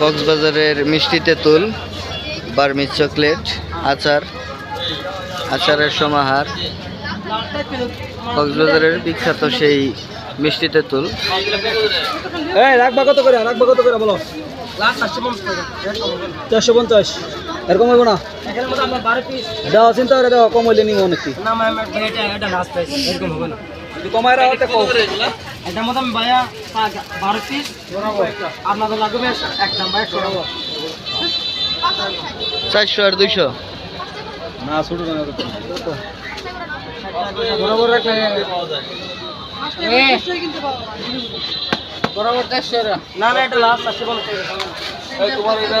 কক্সবাজারের মিষ্টি তেঁতুল বার্মিজ চকলেট আচার আচারের সমাহার। কক্সবাজারের বিখ্যাত সেই মিষ্টি তেঁতুল। এই রাখবা কত করে? রাখবা কত করে বলো? চারশো পঞ্চাশ। এরকম হইব না? দাও চিন্তা করে দাও কম হইলে নিব অনেক কমায় রাখো কম। এটার মতো আমি ভাইয়া বারো পিস আপনাদের লাগবে একদম ভাই সরাবো চারশো আর দুইশো। না ছোট না। বরাবর রাখলে বরাবর চারশো না না এটা লাস্ট চারশো পঞ্চাশ তোমার এটা।